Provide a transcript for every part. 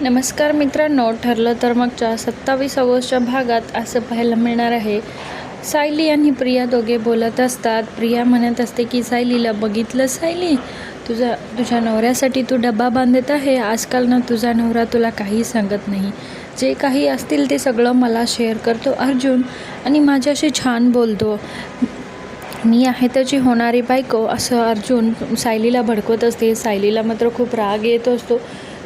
नमस्कार मित्रांनो ठरलं तर मगच्या सत्तावीस ऑगस्टच्या भागात असं पाहायला मिळणार आहे. सायली आणि प्रिया दोघे बोलत असतात. प्रिया म्हणत असते की सायलीला बघितलं सायली? तुझा तुझ्या नवऱ्यासाठी तू डबा बांधत आहे. आजकाल ना तुझा नवरा तुला काही सांगत नाही. जे काही असतील ते सगळं मला शेअर करतो अर्जुन आणि माझ्याशी छान बोलतो. मी आहे त्याची होणारी बायको असं अर्जुन सायलीला भडकवत असते. सायलीला मात्र खूप राग येत असतो.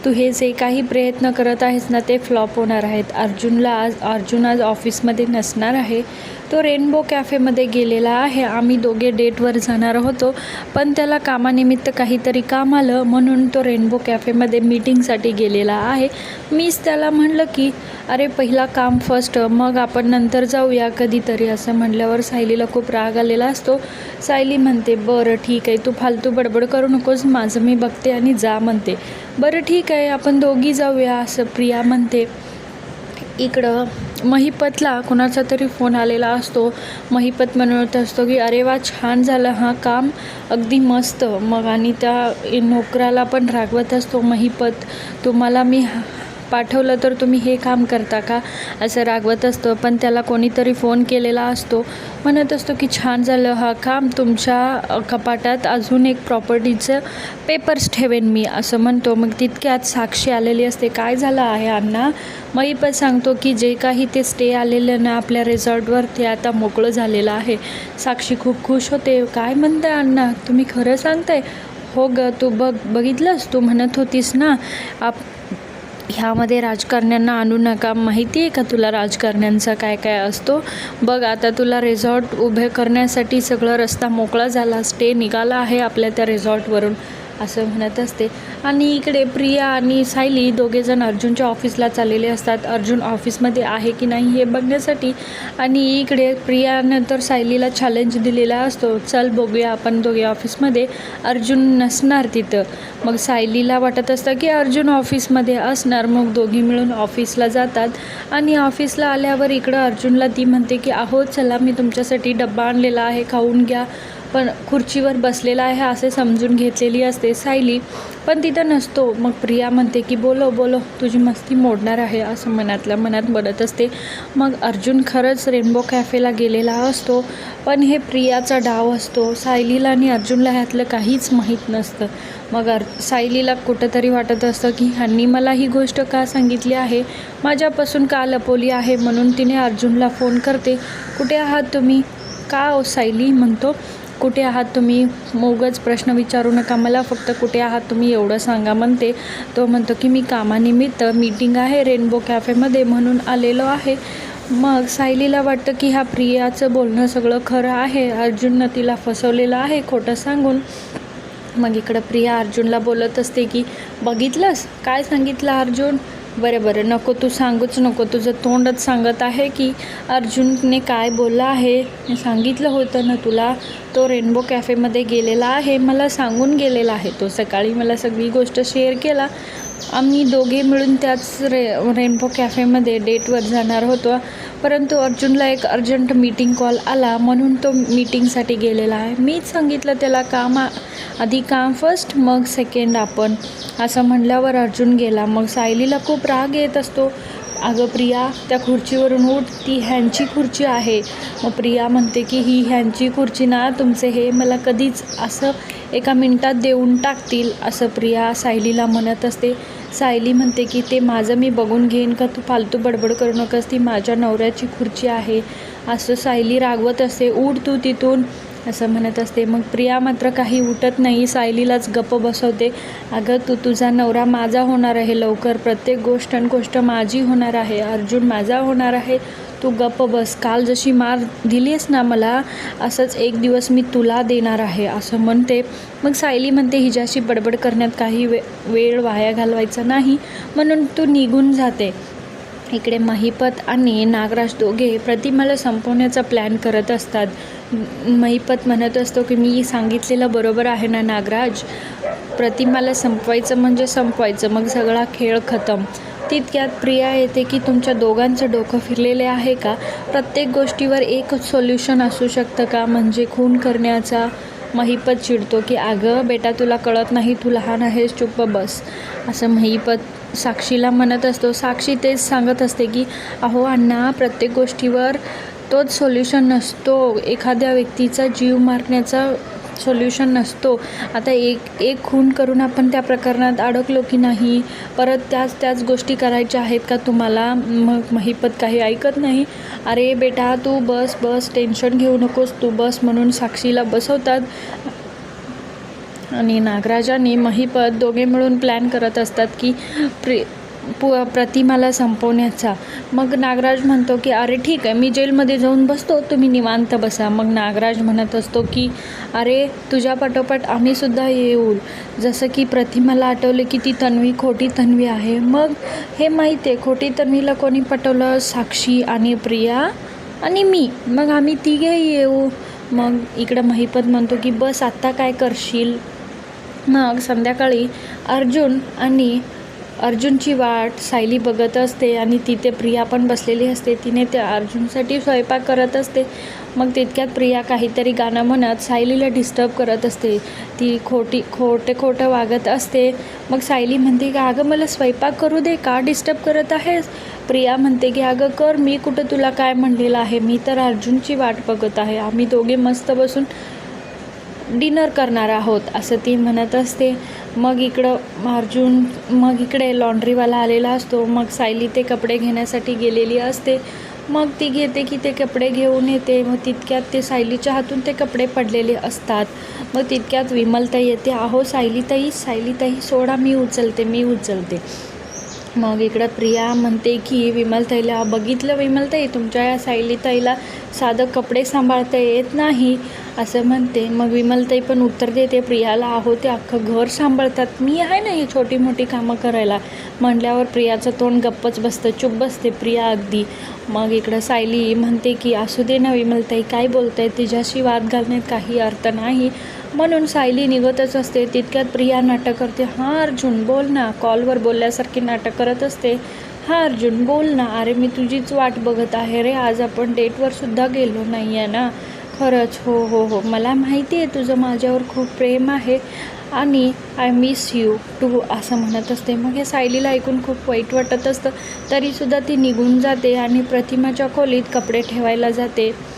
तू हे जे काही प्रयत्न करत आहेस ना ते फ्लॉप होणार आहेत. अर्जुनला आज अर्जुन आज ऑफिसमध्ये नसणार आहे. तो रेनबो कॅफेमध्ये गेलेला आहे. आम्ही दोघे डेटवर जाणार होतो पण त्याला कामानिमित्त काहीतरी काम आलं म्हणून तो रेनबो कॅफेमध्ये मीटिंगसाठी गेलेला आहे. मीच त्याला म्हणलं की अरे पहिला काम फर्स्ट मग आपण नंतर जाऊया. कधीतरी असं म्हटल्यावर सायलीला खूप राग आलेला असतो. सायली म्हणते बरं ठीक आहे तू फालतू बडबड करू नकोस माझं मी बघते आणि जा म्हणते. बरं ठीक आहे आपण दोघी जाऊया असं प्रिया म्हणते. इकडं महिपतला कोणाचा तरी फोन आलेला असतो. महिपत म्हणत असतो की अरे वा छान झालं हा काम. अगदी मस्त. मग आणि त्या नोकराला पण रागवत असतो महिपत तुम्हाला मी हा- पाठवलं तर तुम्ही हे काम करता का? असं रागवत असतं पण त्याला कोणीतरी फोन केलेला असतो. म्हणत असतो की छान झालं हा काम. तुमच्या कपाटात अजून एक प्रॉपर्टीचं पेपर्स ठेवेन मी असं म्हणतो. मग तितक्यात साक्षी आलेली असते काय झालं आहे अण्णा? मग पण सांगतो की जे काही ते स्टे आलेलं ना आपल्या रिझॉर्टवर ते आता मोकळं झालेलं आहे. साक्षी खूप खुश होते. काय म्हणताय अण्णा? तुम्ही खरं सांगताय? हो ग तू बघ बघितलंस? तू म्हणत होतीस ना आप ह्यामध्ये राजकारण्यांना आणू नका. माहिती आहे का तुला राजकारण्यांचा काय काय असतो? बघ आता तुला रिझॉर्ट उभे करण्यासाठी सगळं रस्ता मोकळा झाला. स्टे निघाला आहे आपल्या त्या रिझॉर्टवरून असं म्हणत असते. आणि इकडे प्रिया आणि सायली दोघेजण अर्जुनच्या ऑफिसला चाललेले असतात. अर्जुन ऑफिसमध्ये आहे की नाही हे बघण्यासाठी. आणि इकडे प्रियानंतर सायलीला चॅलेंज दिलेला असतो. चल बघूया आपण दोघे ऑफिसमध्ये. अर्जुन नसणार तिथं. मग सायलीला वाटत असतं की अर्जुन ऑफिसमध्ये असणार. मग दोघी मिळून ऑफिसला जातात. आणि ऑफिसला आल्यावर इकडं अर्जुनला ती म्हणते की अहो चला मी तुमच्यासाठी डब्बा आणलेला आहे. खाऊन घ्या. पण खुर्चीवर बसलेला आहे असे समजून घेतलेली असते सायली. पण तिथं नसतो. मग प्रिया म्हणते की बोलो बोलो तुझी मस्ती मोडणार आहे असं मनातल्या मनात म्हणत असते. मग अर्जुन खरंच रेनबो कॅफेला गेलेला असतो पण हे प्रियाचा डाव असतो. सायलीला आणि अर्जुनला ह्यातलं काहीच माहीत नसतं. मग अर सायलीला कुठंतरी वाटत असतं की ह्यांनी मला ही गोष्ट का सांगितली आहे? माझ्यापासून का लपवली आहे? म्हणून तिने अर्जुनला फोन करते. कुठे आहात तुम्ही? का ओ सायली? म्हणतो. कुठे आहात तुम्ही? मोगच प्रश्न विचारू नका मला फक्त कुठे आहात तुम्ही एवढं सांगा म्हणते. तो म्हणतो की मी कामानिमित्त मीटिंग आहे रेनबो कॅफेमध्ये म्हणून आलेलो आहे. मग सायलीला वाटतं की ह्या प्रियाचं बोलणं सगळं खरं आहे. अर्जुननं तिला फसवलेलं आहे खोटं सांगून. मग इकडं प्रिया अर्जुनला बोलत असते की बघितलंस? काय सांगितलं अर्जुन? बरं बरं. नको तू सांगूच नको. तुझं तोंडच सांगत आहे की अर्जुनने काय बोललं आहे मी सांगितलं होतं ना तुला? तो रेनबो कॅफेमध्ये गेलेला आहे. मला सांगून गेलेला आहे तो. सकाळी मला सगळी गोष्ट शेअर केला. आम्ही दोघे मिळून त्याच रे रेनबो कॅफेमध्ये डेटवर जाणार होतो. परंतु अर्जुनला एक अर्जंट मीटिंग कॉल आला म्हणून तो मीटिंगसाठी गेलेला आहे. मीच सांगितलं त्याला काम आ- आधी काम फर्स्ट मग सेकंड आपण. असं म्हणल्यावर अर्जुन गेला. मग सायलीला खूप राग येत असतो. अगं प्रिया त्या खुर्चीवरून उठ. ती ह्यांची खुर्ची आहे. मग प्रिया म्हणते की ही ह्यांची खुर्ची ना तुमचे हे मला कधीच असं एका मिनटात देऊन टाकतील असं प्रिया सायलीला म्हणत असते. सायली म्हणते की ते माझं मी बघून घेईन का? तू फालतू बडबड करू नकस ती माझ्या नवऱ्याची खुर्ची आहे. असं सायली रागवत असते. उठ तू तिथून. असं म्हणत असते. मग प्रिया मात्र काही उठत नाही. सायलीलाच गप्प बसवते. अगं तू तुझा नवरा माझा होणार आहे लवकर. प्रत्येक गोष्ट आणि गोष्ट माझी होणार आहे. अर्जुन माझा होणार आहे. तू गप्प बस. काल जशी मार दिलीस ना मला असंच एक दिवस मी तुला देणार आहे असं म्हणते. मग सायली म्हणते हिच्याशी बडबड करण्यात काही वे वेळ वाया घालवायचा नाही. म्हणून तू निघून जाते. इकडे महिपत आणि नागराज दोघे प्रतिमाला संपवण्याचा प्लॅन करत असतात. महिपत म्हणत असतो की मी सांगितलेलं बरोबर आहे ना नागराज? प्रतिमाला संपवायचं म्हणजे संपवायचं मग सगळा खेळ खतम. तितक्यात प्रिया येते की तुमच्या दोघांचं डोकं फिरलेले आहे का? प्रत्येक गोष्टीवर एकच सोल्युशन असू शकतं का? म्हणजे खून करण्याचा महिपत चिडतो की अगं बेटा तुला कळत नाही तू लहान आहेस चुप्प बस. असं महिपत साक्षीला म्हणत असतो. साक्षी तेच सांगत असते की अहो अण्णा प्रत्येक गोष्टीवर तोच सोल्युशन नसतो. एखाद्या व्यक्तीचा जीव मारण्याचा सोल्युशन नसतो. आता एक एक खून करून आपण त्या प्रकरणात अडकलो की नाही? परत त्याच त्याच गोष्टी करायच्या आहेत का तुम्हाला? मग महिपत काही ऐकत नाही. अरे बेटा तू बस बस टेन्शन घेऊ नकोस तू बस म्हणून साक्षीला बसवतात. आणि नागराजाने महिपत दोघे मिळून प्लॅन करत असतात की प्रे पु प्रतिमाला संपवण्याचा. मग नागराज म्हणतो की अरे ठीक आहे मी जेलमध्ये जाऊन बसतो तुम्ही निवांत बसा. मग नागराज म्हणत असतो की अरे तुझ्या पाठोपाठ आम्हीसुद्धा येऊ जसं की प्रतिमाला आठवलं की ती तन्वी खोटी तन्वी आहे. मग हे माहीत आहे खोटी तन्वीला कोणी पटवलं साक्षी आणि प्रिया आणि मी. मग आम्ही तिघेही येऊ. मग इकडं महिपत म्हणतो की बस आत्ता काय करशील? मग संध्याकाळी अर्जुन आणि अर्जुनची वाट सायली बघत असते आणि तिथे प्रिया पण बसलेली असते. तिने त्या अर्जुनसाठी स्वयंपाक करत असते. मग तितक्यात प्रिया काहीतरी गाणं म्हणत सायलीला डिस्टर्ब करत असते. ती खोटी खोटे खोटं वागत असते. मग सायली म्हणते की अगं मला स्वयंपाक करू दे का डिस्टर्ब करत आहेस? प्रिया म्हणते की अगं कर मी कुठं तुला काय म्हणलेलं आहे? मी तर अर्जुनची वाट बघत आहे. आम्ही दोघे मस्त बसून डिनर करणार आहोत असं ती म्हणत असते. मग इकडं अर्जुन मग इकडे लॉन्ड्रीवाला आलेला असतो. मग सायली ते कपडे घेण्यासाठी गेलेली असते. मग ती घेते की ते कपडे घेऊन येते. मग तितक्यात ते सायलीच्या हातून ते कपडे पडलेले असतात. मग तितक्यात विमलताई येते. अहो सायलीताई सायलीताई सोडा मी उचलते मी उचलते. मग इकडं प्रिया म्हणते की विमलताईला बघितलं विमलताई तुमच्या या सायलीताईला साधं कपडे सांभाळता येत नाही असं म्हणते. मग विमलताई पण उत्तर देते प्रियाला आहो ते अख्खं घर सांभाळतात. मी आहे ना ही छोटी मोठी कामं करायला. म्हणल्यावर प्रियाचं तोंड गप्पच बसतं चुप बसते प्रिया अगदी. मग इकडं सायली म्हणते की असू दे ना विमलताई काय बोलताय? तिच्याशी वाद घालण्यात काही अर्थ नाही. म्हणून सायली निघतच असते. तितक्यात प्रिया नाटक करते. हां अर्जुन बोल ना. कॉलवर बोलल्यासारखी नाटक करत असते. हां अर्जुन बोल ना. अरे मी तुझीच वाट बघत आहे रे. आज आपण डेटवर सुद्धा गेलो नाही आहे ना? खरंच. हो हो हो. मला माहिती आहे तुझं माझ्यावर खूप प्रेम आहे आणि आय मिस यू टू असं म्हणत असते. मग हे सायलीला ऐकून खूप वाईट वाटत असतं. तरीसुद्धा ती निघून जाते आणि प्रतिमाच्या खोलीत कपडे ठेवायला जाते.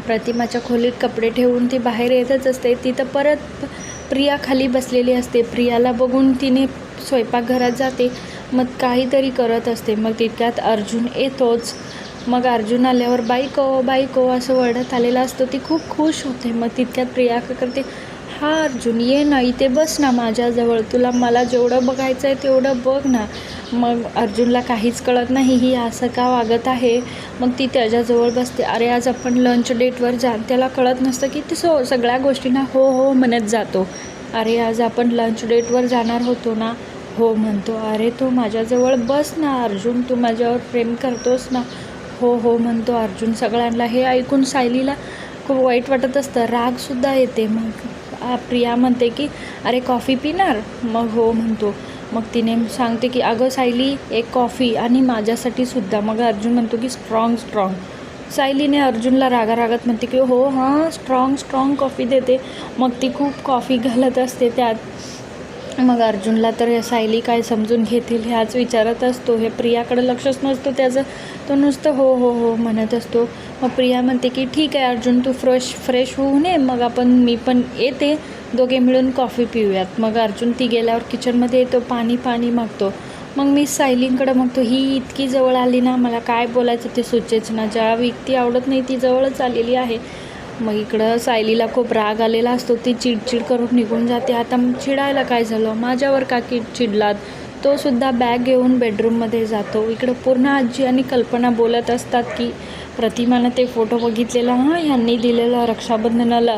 प्रतिमाच्या खोलीत कपडे ठेवून ती बाहेर येतच असते. तिथं परत प्रिया खाली बसलेली असते. प्रियाला बघून तिने स्वयंपाकघरात जाते. मग काहीतरी करत असते. मग तितक्यात अर्जुन येतोच. मग अर्जुन आल्यावर बाईको बाईको असं वरडत आलेला असतो. ती खूप खुश होते. मग तितक्यात प्रिया करते हा अर्जुन ये ना. इथे बस ना माझ्याजवळ. तुला मला जेवढं बघायचं आहे तेवढं बघ ना. मग अर्जुनला काहीच कळत नाही ही असं का वागत आहे? मग ती त्याच्याजवळ बसते. अरे आज आपण लंच डेटवर जा. त्याला कळत नसतं की ती सो सगळ्या गोष्टींना हो हो म्हणत जातो. अरे आज आपण लंच डेटवर जाणार होतो ना? हो म्हणतो. अरे तू माझ्याजवळ बस ना अर्जुन. तू माझ्यावर प्रेम करतोस ना? हो हो म्हणतो अर्जुन. सगळ्यांना हे ऐकून सायलीला खूप वाईट वाटत असतं. रागसुद्धा येते. मग प्रिया म्हणते की अरे कॉफी पिणार? मग हो म्हणतो. मग तिने सांगते की अगं सायली एक कॉफी आणि माझ्यासाठी सुद्धा. मग अर्जुन म्हणतो की स्ट्रॉंग स्ट्रॉंग सायलीने अर्जुनला रागा रागात म्हणते की हो हां स्ट्रॉंग स्ट्रॉंग कॉफी देते. मग ती खूप कॉफी घालत असते त्यात. मग अर्जुनला तर या सायली काय समजून घेतील ह्याच विचारत असतो. हे प्रियाकडे लक्षच नसतो त्याचं. तो नुसतं हो हो हो म्हणत असतो. मग प्रिया म्हणते की ठीक आहे अर्जुन तू फ्रेश फ्रेश होऊ नये. मग आपण मी पण येते. दोघे मिळून कॉफी पिऊयात. मग अर्जुन ती गेल्यावर किचनमध्ये येतो पाणी पाणी मागतो. मग मी सायलींकडे मागतो ही इतकी जवळ आली ना मला काय बोलायचं ते सुचेच ना. ज्या व्यक्ती आवडत नाही ती जवळच आलेली आहे. मग इकडं सायलीला खूप राग आलेला असतो. ती चिडचिड करून निघून जाते. आता मग चिडायला काय झालं? माझ्यावर का की चिडलात. तो सुद्धा बॅग घेऊन बेडरूममध्ये जातो. इकडं पूर्ण आजी आणि कल्पना बोलत असतात की प्रतिमानं ते फोटो बघितलेला हां ह्यांनी दिलेला रक्षाबंधनाला.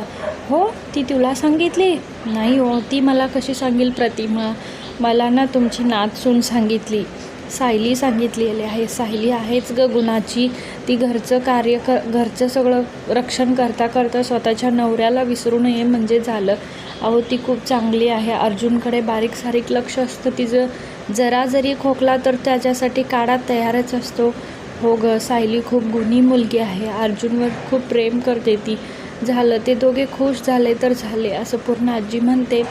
हो ती तुला सांगितली? नाही हो ती मला कशी सांगेल प्रतिमा? मला ना तुमची नाचसून सांगितली. सायली सांगितलेली आहे सायली आहेच ग गुणाची. ती घरचं कार्य क घरचं सगळं रक्षण करता करता स्वतःच्या नवऱ्याला विसरू नये म्हणजे झालं. अहो ती खूप चांगली आहे. अर्जुनकडे बारीक सारीक लक्ष असतं तिचं. जरा जरी खोकला तर त्याच्यासाठी काढा तयारच असतो. हो ग सायली खूप गुणी मुलगी आहे. अर्जुनवर खूप प्रेम करते ती. झालं ते दोघे खुश झाले तर झाले असं पूर्ण आजी म्हणते.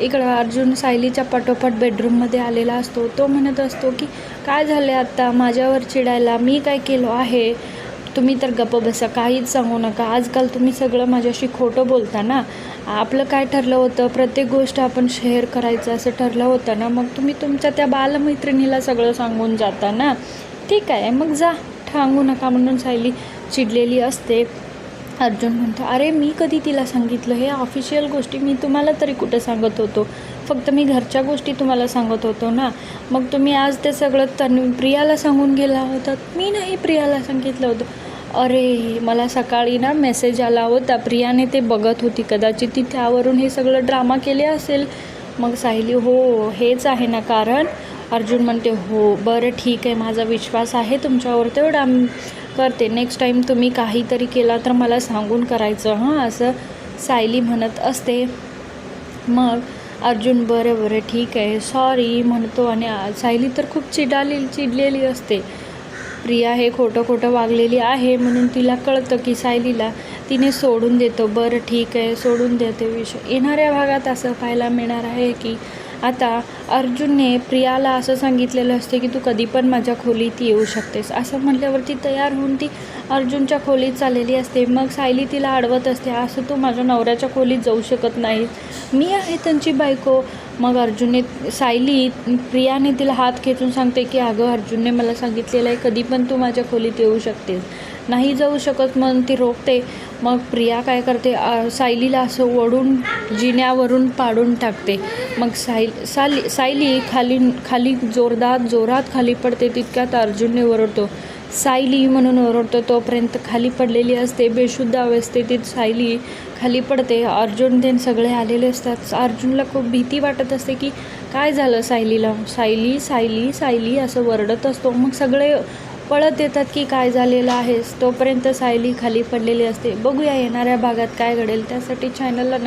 इकडं अर्जुन सायलीच्या पाठोपाठ बेडरूममध्ये आलेला असतो. तो म्हणत असतो की काय झालं आत्ता? माझ्यावर चिडायला मी काय केलं आहे? तुम्ही तर गप्प बसा काहीच सांगू नका. आजकाल तुम्ही सगळं माझ्याशी खोटं बोलता ना? आपलं काय ठरलं होतं? प्रत्येक गोष्ट आपण शेअर करायचं असं ठरलं होतं ना? मग तुम्ही तुमच्या त्या बालमैत्रिणीला सगळं सांगून जाता ना? ठीक आहे मग जा. सांगू नका म्हणून सायली चिडलेली असते. अर्जुन म्हणतो अरे मी कधी तिला सांगितलं? हे ऑफिशियल गोष्टी मी तुम्हाला तरी कुठं सांगत होतो? फक्त मी घरच्या गोष्टी तुम्हाला सांगत होतो ना? मग तुम्ही आज ते सगळं तन्वी प्रियाला सांगून गेला होता. मी नाही प्रियाला सांगितलं होतं. अरे मला सकाळी ना मेसेज आला होता. प्रियाने ते बघत होती कदाचित. ती त्यावरून हे सगळं ड्रामा केले असेल. मग साहिली हो हेच आहे ना कारण? अर्जुन म्हणते हो बरं ठीक आहे. माझा विश्वास आहे तुमच्यावर तेवढा. करते. नेक्स्ट टाईम तुम्ही काहीतरी केला तर मला सांगून करायचं. हां असं सायली म्हणत असते. मग अर्जुन बरं बरं ठीक आहे. सॉरी म्हणतो आणि सायली तर खूप चिडाली चिडलेली असते. प्रिया हे खोटं खोटं वागलेली आहे म्हणून तिला कळतं की सायलीला तिने सोडून देतो. बरं ठीक आहे सोडून देते. विषय येणाऱ्या भागात असं पाहायला मिळणार आहे की आता अर्जुनने प्रियाला असं सांगितलेलं असते की तू कधी पण माझ्या खोलीत येऊ शकतेस. असं म्हटल्यावरती तयार होऊन ती अर्जुनच्या खोलीत चाललेली असते. मग सायली तिला अडवत असते. असं तू माझ्या नवऱ्याच्या खोलीत जाऊ शकत नाही. मी आहे त्यांची बायको. मग अर्जुनने सायली प्रियाने तिला हात खेचून सांगते की अगं अर्जुनने मला सांगितलेलं आहे कधी पण तू माझ्या खोलीत येऊ शकतेस. नाही जाऊ शकत म्हणून ती रोखते. मग प्रिया काय करते? सायलीला असं ओढून जिन्यावरून पाडून टाकते. मग साय साली सायली खाली खाली जोरदार जोरात खाली पडते तितक्यात अर्जुनने ओरडतो. सायली म्हणून ओरडतो तोपर्यंत खाली पडलेली असते बेशुद्ध अवस्थेतील सायली खाली पडते. अर्जुन ते सगळे आलेले असतात. अर्जुनला खूप भीती वाटत असते की काय झालं सायलीला? सायली सायली सायली असं वरडत असतो. मग सगळे पळत येतात की काय झालेलं आहेस तोपर्यंत सायली खाली पडलेली असते. बघूया येणाऱ्या भागात काय घडेल. त्यासाठी चॅनलला नक्की